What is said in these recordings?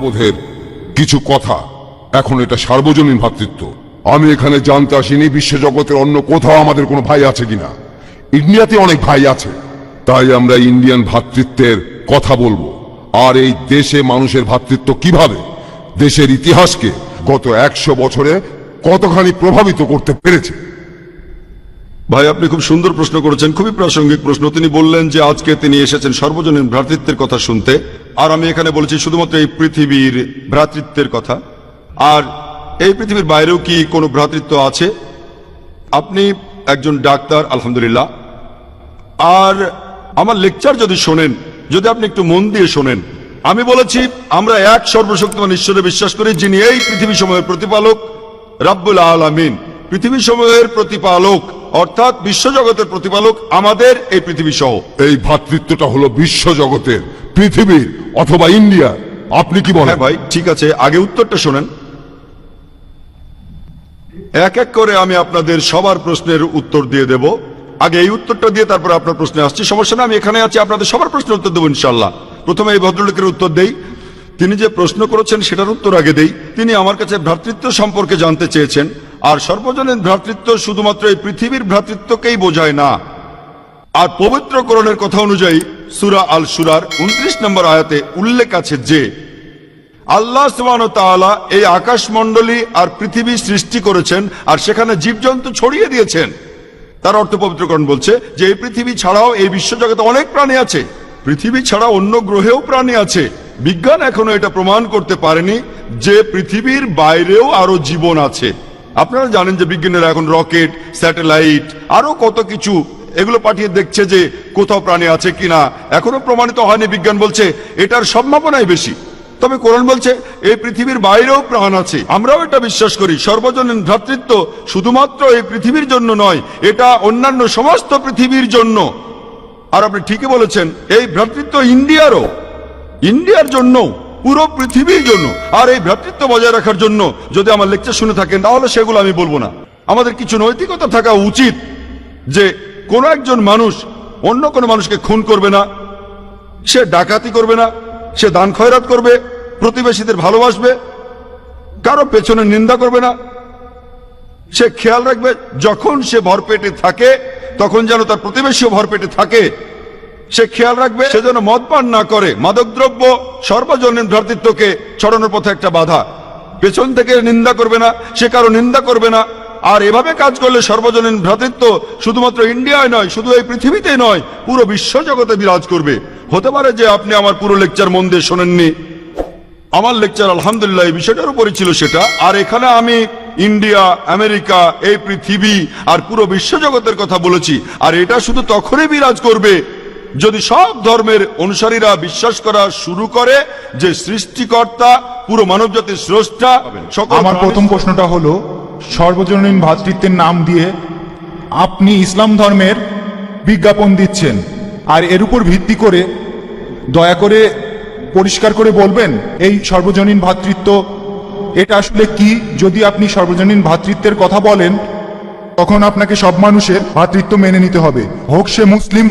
ভ্রাতৃত্ববোধের কিছু কথা। এখন এটা সার্বজনীন ভ্রাতৃত্ব আমি এখানে জানতে আসিনি বিশ্বজগতের অন্য কোথাও আমাদের কোনো ভাই আছে কিনা। ইন্ডিয়াতে অনেক ভাই আছে। তাই আমরা ইন্ডিয়ান ভ্রাতৃত্বের কথা বলব। আর এই দেশে মানুষের ভ্রাতৃত্ব কীভাবে? দেশের ইতিহাসকে গত একশো বছরে কতখানি প্রভাবিত করতে পেরেছে? ভাই, আপনি খুব সুন্দর প্রশ্ন করেছেন। খুবই প্রাসঙ্গিক প্রশ্ন। তিনি বললেন যে আজকে তিনি এসেছেন সর্বজনীন ভ্রাতৃত্বের কথা শুনতে। আর আমি এখানে বলেছি শুধুমাত্র এই পৃথিবীর ভ্রাতৃত্বের কথা। আর এই পৃথিবীর বাইরেও কি কোনো ভ্রাতৃত্ব আছে? আপনি একজন ডাক্তার, আলহামদুলিল্লাহ। আর আমার লেকচার যদি শোনেন, যদি আপনি একটু মন দিয়ে শোনেন, আমি বলেছি আমরা এক সর্বশক্তিমান ঈশ্বরে বিশ্বাস করি, যিনি এই পৃথিবী সময়ের প্রতিপালক, রাব্বুল আলামিন। পৃথিবী সময়ের প্রতিপালক, অর্থাৎ বিশ্বজগতের প্রতিপালক আমাদের এই পৃথিবী সহ। এই ভ্রাতৃত্বটা হলো বিশ্বজগতের পৃথিবীর অথবা ইন্ডিয়া, আপনি কি বলেন? হ্যাঁ ভাই, ঠিক আছে। আগে উত্তরটা শোনেন। এক এক করে আমি আপনাদের সবার প্রশ্নের উত্তর দিয়ে দেব। আগে এই উত্তরটা দিয়ে তারপর আপনার প্রশ্নে আসছি। সমস্যা না, আমি এখানে আছি, আপনাদের সবার প্রশ্নের উত্তর দেবো ইনশাল্লাহ প্রথমে এই ভদ্রলোকের উত্তর দেই। তিনি যে প্রশ্ন করেছেন সেটার উত্তর আগে দেই। তিনি আমার কাছে ভ্রাতৃত্ব সম্পর্কে জানতে চেয়েছেন। আর সর্বজনীন ভ্রাতৃত্ব শুধুমাত্র এই পৃথিবীর ভ্রাতৃত্বকেই বোঝায় না। আর পবিত্র করণের কথা অনুযায়ী সুরা আল সুরার উনত্রিশ নম্বর আয়াতে উল্লেখ আছে যে, আল্লাহ সুবহান তাআলা এই আকাশমণ্ডলী আর পৃথিবী সৃষ্টি করেছেন আর সেখানে জীবজন্তু ছড়িয়ে দিয়েছেন। তার অর্থ পবিত্রকরণ বলছে যে, এই পৃথিবী ছাড়াও এই বিশ্বজগতে অনেক প্রাণী আছে। পৃথিবী ছাড়া অন্য গ্রহেও প্রাণী আছে। বিজ্ঞান এখনও এটা প্রমাণ করতে পারেনি যে, পৃথিবীর বাইরেও আরও জীবন আছে। আপনারা জানেন যে বিজ্ঞানীরা এখন রকেট, স্যাটেলাইট, আরও কত কিছু এগুলো পাঠিয়ে দেখছে যে কোথাও প্রাণী আছে কিনা। এখনও প্রমাণিত হয়নি, বিজ্ঞান বলছে এটার সম্ভাবনাই বেশি। তবে কোরআন বলছে, এই পৃথিবীর বাইরেও প্রাণ আছে। আমরাও এটা বিশ্বাস করি। সর্বজনীন ভ্রাতৃত্ব শুধুমাত্র এই পৃথিবীর জন্য নয়, এটা অন্যান্য সমস্ত পৃথিবীর জন্য। আর আপনি ঠিকই বলেছেন, এই ভ্রাতৃত্ব ইন্ডিয়ারও। ইন্ডিয়ার জন্য পুরো পৃথিবীর জন্য। আর এই ভ্রাতৃত্ব বজায় রাখার জন্য যদি আমার লেকচার শুনে থাকেন, তাহলে সেগুলো আমি বলব না। আমাদের কিছু নৈতিকতা থাকা উচিত যে কোনো একজন মানুষ অন্য কোনো মানুষকে খুন করবে না, সে ডাকাতি করবে না, সে দান খয়রাত করবে, প্রতিবেশীদের ভালোবাসবে, কারও পেছনে নিন্দা করবে না। সে খেয়াল রাখবে, যখন সে ভরপেটে থাকে, তখন যেন তার প্রতিবেশীও ভরপেটে থাকে। সে খেয়াল রাখবে, সে যেন মদ পান না করে, মাদকদ্রব্য, সর্বজনীন ভ্রাতৃত্বকে ছড়ানোর পথে একটা বাধা। পেছন থেকে নিন্দা করবে না, সে কারও নিন্দা করবে না। আর এভাবে কাজ করলে সর্বজনীন ভ্রাতৃত্ব শুধুমাত্র ইন্ডিয়ায় নয় শুধু এই পৃথিবীতে নয় পুরো বিশ্ব জগতে বিরাজ করবে। হতে পারে যে আপনি আমার পুরো লেকচার মন দিয়ে শোনেননি। আমার লেকচার আলহামদুলিল্লাহ এই বিষয়টার উপরে ছিল সেটা। আর এখানে আমি ইন্ডিয়া আমেরিকা এই পৃথিবী আর পুরো বিশ্বজগতের কথা বলেছি। আর এটা শুধু তখনই বিরাজ করবে যদি সব ধর্মের অনুসারীরা বিশ্বাস করা শুরু করে যে সৃষ্টিকর্তা পুরো মানব জাতির স্রষ্টা আমার প্রথম প্রশ্নটা হলো সর্বজনীন ভ্রাতৃত্বের নাম দিয়ে আপনি ইসলাম ধর্মের বিজ্ঞাপন দিচ্ছেন। আর এর উপর ভিত্তি করে দয়া করে পরিষ্কার করে বলবেন, এই সর্বজনীন ভ্রাতৃত্ব এটা আসলে কি? যদি আপনি সর্বজনীন ভ্রাতৃত্বের কথা বলেন, তখন আপনাকে সব মানুষের ভ্রাতৃত্ব মেনে নিতে হবে। হোক সে মুসলিম,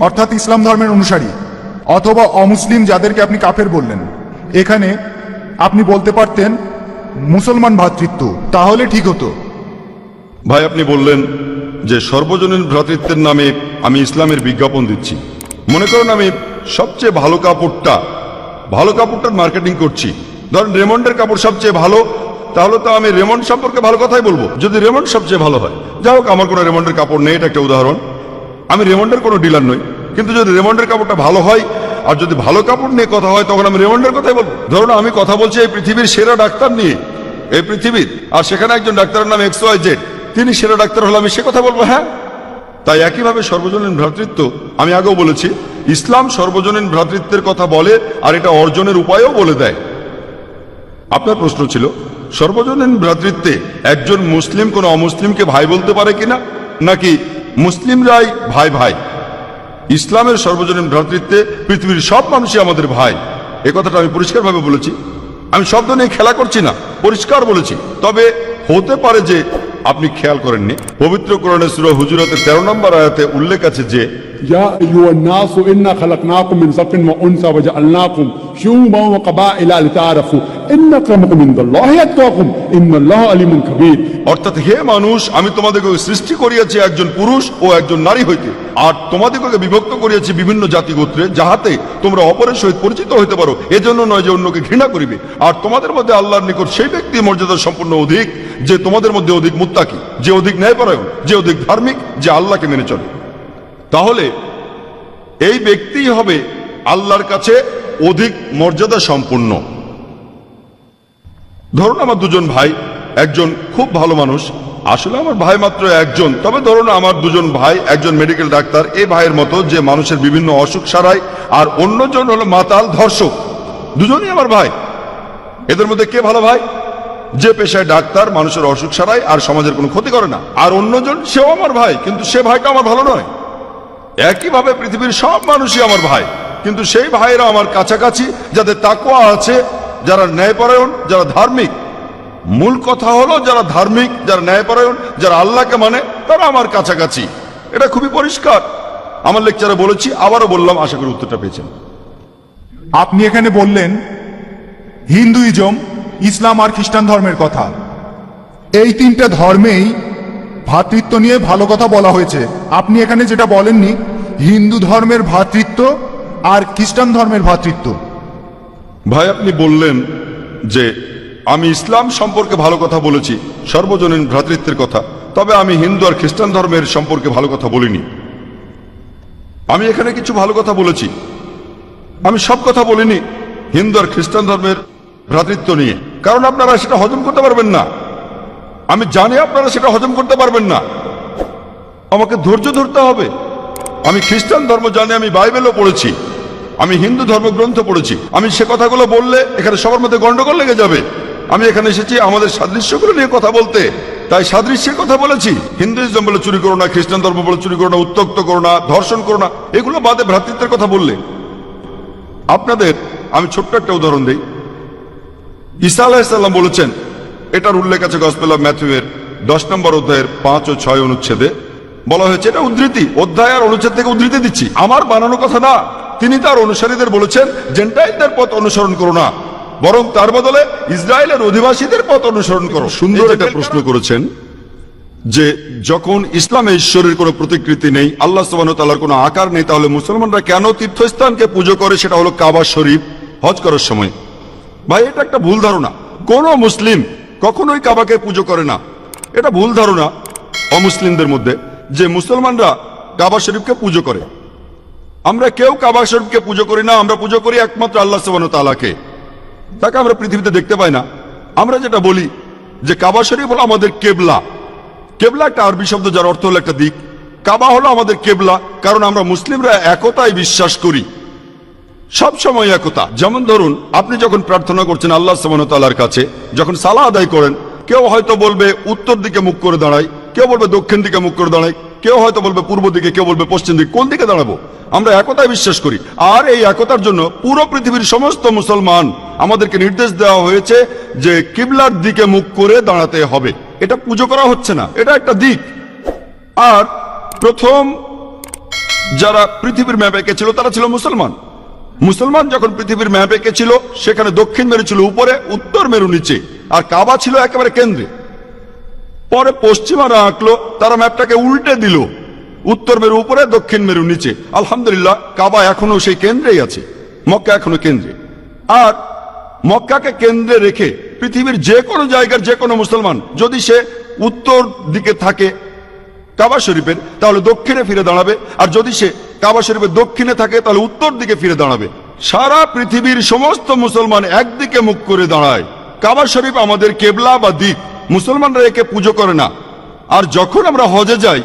অর্থাৎ ইসলাম ধর্মের অনুসারী, অথবা অমুসলিম যাদেরকে আপনি কাফের বললেন। এখানে আপনি বলতে পারতেন মুসলমান ভ্রাতৃত্ব তাহলে ঠিক হতো। ভাই, আপনি বললেন যে সর্বজনীন ভ্রাতৃত্বের নামে আমি ইসলামের বিজ্ঞাপন দিচ্ছি। মনে করুন আমি সবচেয়ে ভালো কাপড়টা, ভালো কাপড়টার মার্কেটিং করছি। ধরেন রেমন্ডের কাপড় সবচেয়ে ভালো, তাহলে তো আমি রেমন্ড সম্পর্কে ভালো কথাই বলব। যদি রেমন্ড সবচেয়ে ভালো হয়, যাই হোক, আমার কোনো রেমন্ডের কাপড় নেই, এটা একটা উদাহরণ। আমি রেমন্ডের কোনো ডিলার নই, কিন্তু যদি রেমন্ডের কাপড়টা ভালো হয়, আর যদি ভালো কাপড় নিয়ে কথা হয়, তখন আমি রেমন্ডের কথাই বলব। ধরুন আমি কথা বলছি এই পৃথিবীর সেরা ডাক্তার নিয়ে এই পৃথিবীর, আর সেখানে একজন ডাক্তারের নাম এক্স ওয়াই জেড। তিনি সেরা ডাক্তার হলে আমি সে কথা বলব হ্যাঁ? তাই একইভাবে সর্বজনীন ভ্রাতৃত্ব, আমি আগেও বলেছি, ইসলাম সর্বজনীন ভ্রাতৃত্বের কথা বলে আর এটা অর্জনের উপায়ও বলে দেয়। আপনার প্রশ্ন ছিল, সর্বজনীন ভ্রাতৃত্বে একজন মুসলিম কোন অমুসলিমকে ভাই বলতে পারে কিনা? নাকি মুসলিমরাই ভাই ভাই? ইসলামের সর্বজনীন ভ্রাতৃত্বে পৃথিবীর সব মানুষই আমাদের ভাই। এ কথাটা আমি পরিষ্কারভাবে বলেছি। আমি শব্দ নিয়ে খেলা করছি না, পরিষ্কার বলেছি। তবে হতে পারে যে আপনি খেয়াল করেননি। পবিত্র কোরআনে সুরা হুজুরতের তেরো নম্বর আয়াতে উল্লেখ আছে যে يا أيها الناس إنا خلقناكم من ذكر وأنثى وجعلناكم شعوبا وقبائل لتعارفوا إن أكرمكم عند الله أتقاكم إن الله عليم خبير অর্থাৎ হে মানুষ আমি তোমাদেরকে সৃষ্টি করিয়াছি একজন পুরুষ ও একজন নারী হইতে আর তোমাদেরকে বিভক্ত করিয়াছি বিভিন্ন জাতি গোত্রে যাহাতে তোমরা অপরের সহিত পরিচিত হইতে পারো এজন্য নয় যে অন্যকে ঘৃণা করিবে আর তোমাদের মধ্যে আল্লাহর নিকট সেই ব্যক্তি মর্যাদা সম্পূর্ণ অধিক যে তোমাদের মধ্যে অধিক মুত্তাকি যে অধিক ন্যায়পরায়ণ যে অধিক ধার্মিক যে আল্লাহকে মেনে চলে তাহলে এই ব্যক্তিই হবে আল্লাহর কাছে অধিক মর্যাদা সম্পূর্ণ। ধরুন আমার দুজন ভাই, একজন খুব ভালো মানুষ, আসলে আমার ভাই মাত্র একজন, তবে ধরুন আমার দুজন ভাই, একজন মেডিকেল ডাক্তার এই ভাইয়ের মতো যে মানুষের বিভিন্ন অসুখ সারায়, আর অন্যজন হলো মাতাল ধর্ষক। দুজনই আমার ভাই। এদের মধ্যে কে ভালো ভাই? যে পেশায় ডাক্তার, মানুষের অসুখ সারায়, আর সমাজের কোনো ক্ষতি করে না। আর অন্যজন, সেও আমার ভাই, কিন্তু সে ভাইটা আমার ভালো নয়। একইভাবে পৃথিবীর সব মানুষই আমার ভাই। কিন্তু সেই ভাইয়েরা আমার কাছাকাছি, যাদের তাকুয়া আছে, যারা ন্যায়পরায়ণ, যারা ধার্মিক। মূল কথা হলো, যারা ধার্মিক, যারা ন্যায়পরায়ণ, যারা আল্লাহকে মানে তারা আমার কাছাকাছি। এটা খুবই পরিষ্কার। আমার লেকচারে বলেছি, আবারও বললাম, আশা করি উত্তরটা পেয়েছেন। আপনি এখানে বললেন, হিন্দুইজম ইসলাম আর খ্রিস্টান ধর্মের কথা। এই তিনটা ধর্মেই ভ্রাতৃত্ব নিয়ে ভালো কথা বলা হয়েছে। আপনি এখানে যেটা বলেননি, হিন্দু ধর্মের ভ্রাতৃত্ব আর খ্রিস্টান ধর্মের ভ্রাতৃত্ব। ভাই, আপনি বললেন যে আমি ইসলাম সম্পর্কে ভালো কথা বলেছি, সর্বজনীন ভ্রাতৃত্বের কথা। তবে আমি হিন্দু আর খ্রিস্টান ধর্মের সম্পর্কে ভালো কথা বলিনি। আমি এখানে কিছু ভালো কথা বলেছি। আমি সব কথা বলিনি হিন্দু আর খ্রিস্টান ধর্মের ভ্রাতৃত্ব নিয়ে। কারণ আপনারা সেটা হজম করতে পারবেন না। আমি জানি আপনারা সেটা হজম করতে পারবেন না। আমাকে ধৈর্য ধরতে হবে। আমি খ্রিস্টান ধর্ম জানি, আমি বাইবেলও পড়েছি। আমি হিন্দু ধর্মগ্রন্থ পড়েছি। আমি সে কথাগুলো বললে এখানে সবার মধ্যে গন্ডগোল লেগে যাবে। আমি এখানে এসেছি আমাদের সাদৃশ্যগুলো নিয়ে কথা বলতে। তাই সাদৃশ্যের কথা বলেছি। হিন্দুইজম বলে চুরি করো না, খ্রিস্টান ধর্ম বলে চুরি করো না, উত্তক্ত করো না, ধর্ষণ করো না, এগুলো বাদে ভ্রাতৃত্বের কথা বললে। আপনাদের আমি ছোট্ট একটা উদাহরণ দিই। ঈসা আলাহিসাল্লাম বলেছেন এটার উল্লেখ আছে গসপেল অফ ম্যাথুয়ের দশ নম্বর অধ্যায়ের পাঁচ ও ছয় অনুচ্ছেদে। বলা হয়েছে এটা উদ্ধৃতি। অধ্যায় আর অনুচ্ছেদ থেকে উদ্ধৃতি দিচ্ছি। আমার বানানো কথা না। তিনি তার অনুসারীদের বলেছেন জেন্টাইলদের পথ অনুসরণ করো না। বরং তার বদলে ইসরায়েলের অধিবাসীদের পথ অনুসরণ করো। সুন্দর একটা প্রশ্ন করেছেন যে যখন ইসলামে ঈশ্বরের কোনো প্রতিকৃতি নেই আল্লাহ সুবাহতাল্লাহর কোনো আকার নেই তাহলে মুসলমানরা কেন তীর্থস্থানকে পুজো করে? সেটা হলো কাবা শরীফ হজ করার সময়। ভাই এটা একটা ভুল ধারণা। কোন মুসলিম কখনোই কাবাকে পুজো করে না। এটা ভুল ধারণা অমুসলিমদের মধ্যে যে মুসলমানরা কাবা শরীফকে পুজো করে। আমরা কেউ কাবা শরীফকে পুজো করি না, আমরা পুজো করি একমাত্র আল্লাহ সুবাহ তালাকে তাকে আমরা পৃথিবীতে দেখতে পাই না। আমরা যেটা বলি যে কাবা শরীফ হলো আমাদের কেবলা। কেবলা একটা আরবি শব্দ যার অর্থ হলো একটা দিক। কাবা হলো আমাদের কেবলা, কারণ আমরা মুসলিমরা একতায় বিশ্বাস করি। সব সময় একতা। যেমন ধরুন, আপনি যখন প্রার্থনা করছেন আল্লাহ সামানতালার কাছে, যখন সালা আদায় করেন, কেউ হয়তো বলবে উত্তর দিকে মুখ করে দাঁড়াই, কেউ বলবে দক্ষিণ দিকে মুখ করে দাঁড়াই, কেউ হয়তো বলবে পূর্ব দিকে, কেউ বলবে পশ্চিম দিকে, কোন দিকে দাঁড়াবো? আমরা একতায় বিশ্বাস করি। আর এই একতার জন্য পুরো পৃথিবীর সমস্ত মুসলমান আমাদেরকে নির্দেশ দেওয়া হয়েছে যে কিবলার দিকে মুখ করে দাঁড়াতে হবে। এটা পুজো করা হচ্ছে না, এটা একটা দিক। আর প্রথম যারা পৃথিবীর ম্যাপ এঁকেছিল, তারা ছিল মুসলমান। মুসলমান যখন পৃথিবীর ম্যাপ এঁকেছিল সেখানে দক্ষিণ মেরু ছিল উপরে, উত্তর মেরু নিচে, আর কাবা ছিল একেবারে কেন্দ্রে। পরে পশ্চিমারা আঁকলো, তারা ম্যাপটাকে উল্টে দিল, উত্তর মেরু উপরে, দক্ষিণ মেরু নিচে। আলহামদুলিল্লাহ, কাবা এখনও সেই কেন্দ্রেই আছে, মক্কা এখনও কেন্দ্রে। আর মক্কাকে কেন্দ্রে রেখে পৃথিবীর যে কোনো জায়গার যে কোনো মুসলমান, যদি সে উত্তর দিকে থাকে কাবা শরীফের, তাহলে দক্ষিণে ফিরে দাঁড়াবে, আর যদি সে কাবা শরীফের দক্ষিণে থাকে, তাহলে উত্তর দিকে ফিরে দাঁড়াবে। সারা পৃথিবীর সমস্ত মুসলমান একদিকে মুখ করে দাঁড়ায়। কাবা শরীফ আমাদের কেবলা বা দিক মুসলমানরা একে পুজো করে না। আর যখন আমরা হজে যাই,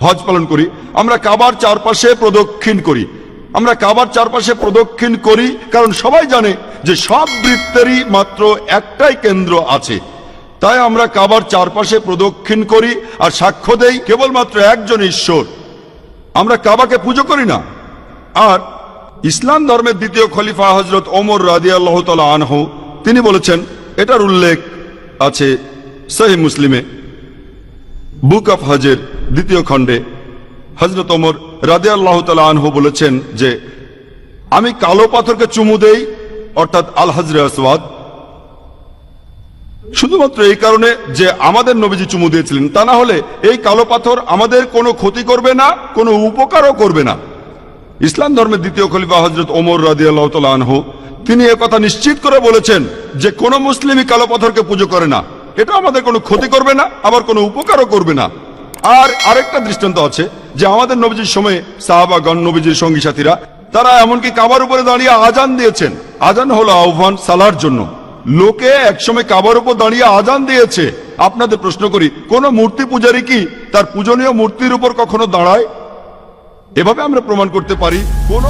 হজ পালন করি, আমরা কাবার চারপাশে প্রদক্ষিণ করি। আমরা কাবার চারপাশে প্রদক্ষিণ করি, কারণ সবাই জানে যে সব বৃত্তেরই মাত্র একটাই কেন্দ্র আছে। তাই আমরা কাবার চারপাশে প্রদক্ষিণ করি, আর সাক্ষ্য দেই কেবলমাত্র একজন ঈশ্বর। আমরা কাবাকে পুজো করি না। আর ইসলাম ধর্মের দ্বিতীয় খলিফা হজরত ওমর রাজি আল্লাহ আনহু, তিনি বলেছেন, এটার উল্লেখ আছে সহি মুসলিমে। বুক অফ হজের দ্বিতীয় খণ্ডে হজরত ওমর রাজি আল্লাহ আনহু বলেছেন যে, আমি কালো পাথরকে চুমু দেই, অর্থাৎ আল হজরে আসওয়াদ শুধুমাত্র এই কারণে যে আমাদের নবীজি চুমু দিয়েছিলেন, তা না হলে এই কালো পাথর আমাদের কোনো ক্ষতি করবে না, কোনো উপকারও করবে না। ইসলাম ধর্মের দ্বিতীয় খলিফা হজরত ওমর রাদিয়াল্লাহু তাআলা আনহু, তিনি কথা নিশ্চিত করে বলেছেন যে কোনো মুসলিমই কালো পাথরকে পুজো করে না। এটা আমাদের কোনো ক্ষতি করবে না, আবার কোনো উপকারও করবে না। আর আরেকটা দৃষ্টান্ত আছে যে আমাদের নবীজির সময়ে সাহাবাগণ, নবীজির সঙ্গী সাথীরা, তারা এমনকি কাবার উপরে দাঁড়িয়ে আজান দিয়েছেন। আজান হলো আহ্বান সালার জন্য। লোকে একসময় কাবার উপর দাঁড়িয়ে আজান দিয়েছে। আপনাদের প্রশ্ন করি, কোন মূর্তি পূজারী কি তার পূজনীয় মূর্তির উপর কখনো দাঁড়ায়? এভাবে আমরা প্রমাণ করতে পারি, কোন